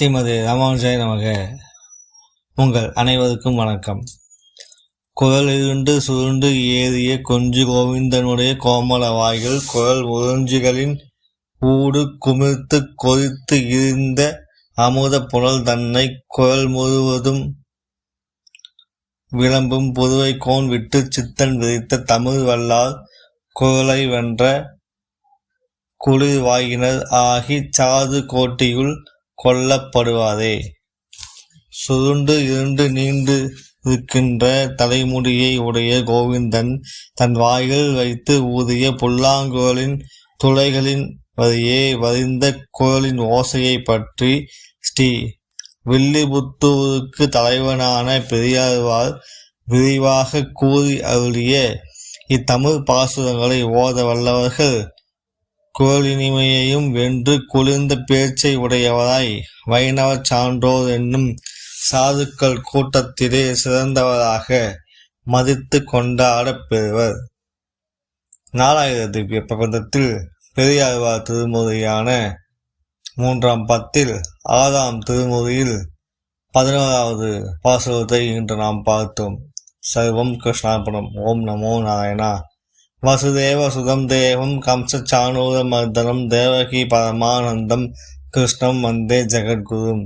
ஸ்ரீமதி ராமானுஜாய் நமக. உங்கள் அனைவருக்கும் வணக்கம். குரலிருண்டு சுருண்டு ஏறிய கொஞ்சு கோவிந்தனுடைய கோமல வாய்கள் குரல் உறிஞ்சுகளின் ஊடு குமிழ்த்து கொதித்து இருந்த அமுத புனல் தன்னை குரல் முழுவதும் விளம்பும் புதுவை கோன் விட்டு சித்தன் விதித்த தமிழ் வல்லால் குரலை வென்ற குளிர் வாயினர் ஆகி சாது கோட்டியுள் கொல்லப்படுவாரே சுருண்டு இருண்டு நீண்டு இருக்கின்ற தலைமுடியை உடைய கோவிந்தன் தன் வாய்கள் வைத்து ஊதிய புல்லாங்குழலின் துளைகளின் வரியே வரிந்த குரலின் ஓசையை பற்றி ஸ்ரீ வில்லிபுத்தூருக்கு தலைவனான பெரியாழ்வார் விரிவாக கூறி அருளிய இத்தமிழ் பாசுரங்களை ஓத வல்லவர்கள் குரலினிமையையும் வென்று குளிர்ந்த பேச்சை உடையவராய் வைணவ சான்றோர் என்னும் சாதுக்கள் கூட்டத்திலே சிறந்தவராக மதித்து கொண்டாடப் பெறுவர். நாலாயிரம் பிரபந்தத்தில் பெரியாழ்வார் திருமுறையான மூன்றாம் பத்தில் ஆறாம் திருமுறையில் பதினோராவது பாசுரத்தை இன்று நாம் பார்த்தோம். சர்வம் கிருஷ்ணாபுரம் ஓம் நமோ நாராயணா. வசுதேவ சுதம் தேவம் கம்சச்சானூரமர்தனம் தேவகி பரமானந்தம் கிருஷ்ணம் வந்தே ஜெகத்குரும்